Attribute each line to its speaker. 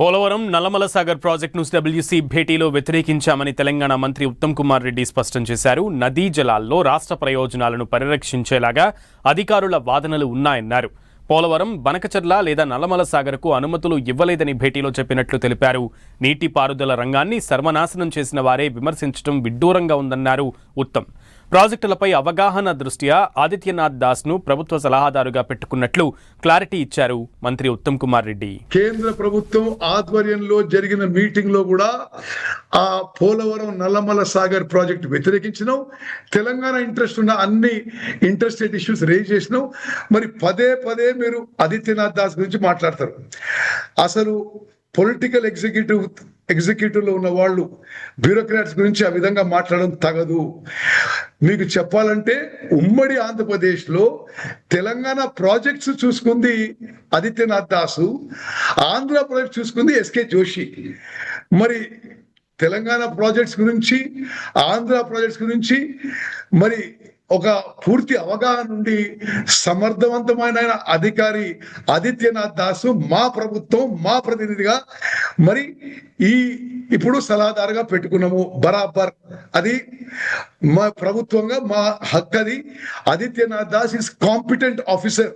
Speaker 1: పోలవరం నల్లమల సాగర్ ప్రాజెక్టును డబ్ల్యూసీ భేటీలో వ్యతిరేకించామని తెలంగాణ మంత్రి ఉత్తమ్ కుమార్ రెడ్డి స్పష్టం చేశారు. నదీ జలాల్లో రాష్ట్ర ప్రయోజనాలను పరిరక్షించేలాగా అధికారుల వాదనలు ఉన్నాయన్నారు. పోలవరం బనకచర్ల లేదా నల్లమల సాగర్కు అనుమతులు ఇవ్వలేదని భేటీలో చెప్పినట్లు తెలిపారు. నీటిపారుదల రంగాన్ని సర్వనాశనం చేసిన వారే విమర్శించడం విడ్డూరంగా ఉందన్నారు ఉత్తమ్. ప్రాజెక్టులపై అవగాహన దృష్ట్యా ఆదిత్యనాథ్ దాస్ను ప్రభుత్వ సలహాదారుగా పెట్టుకున్నట్లు క్లారిటీ ఇచ్చారు మంత్రి ఉత్తమ్ కుమార్ రెడ్డి.
Speaker 2: కేంద్ర ప్రభుత్వం ఆధ్వర్యంలో జరిగిన మీటింగ్లో కూడా ఆ పోలవరం నల్లమల సాగర్ ప్రాజెక్ట్ వ్యతిరేకించినాం. తెలంగాణ ఇంట్రెస్ట్ ఉన్న అన్ని ఇంట్రెస్టెడ్ ఇష్యూస్ రేజ్ చేసినాం. మరి పదే పదే మీరు ఆదిత్యనాథ్ దాస్ గురించి మాట్లాడతారు. అసలు పొలిటికల్ ఎగ్జిక్యూటివ్ ఎగ్జిక్యూటివ్లో ఉన్న వాళ్ళు బ్యూరోక్రాట్స్ గురించి ఆ విధంగా మాట్లాడడం తగదు. మీకు చెప్పాలంటే ఉమ్మడి ఆంధ్రప్రదేశ్లో తెలంగాణ ప్రాజెక్ట్స్ చూసుకుంది ఆదిత్యనాథ్ దాసు ఆంధ్ర ప్రాజెక్ట్ చూసుకుంది ఎస్కే జోషి. మరి తెలంగాణ ప్రాజెక్ట్స్ గురించి ఆంధ్ర ప్రాజెక్ట్స్ గురించి మరి ఒక పూర్తి అవగాహన నుండి సమర్థవంతమైన అధికారి ఆదిత్యనాథ్ దాసు మా ప్రభుత్వం మా ప్రతినిధిగా మరి ఈ ఇప్పుడు సలహాదారుగా పెట్టుకున్నాము. బరాబర్. అది మా ప్రభుత్వంగా మా హక్కు అది Adityanath Das is competent officer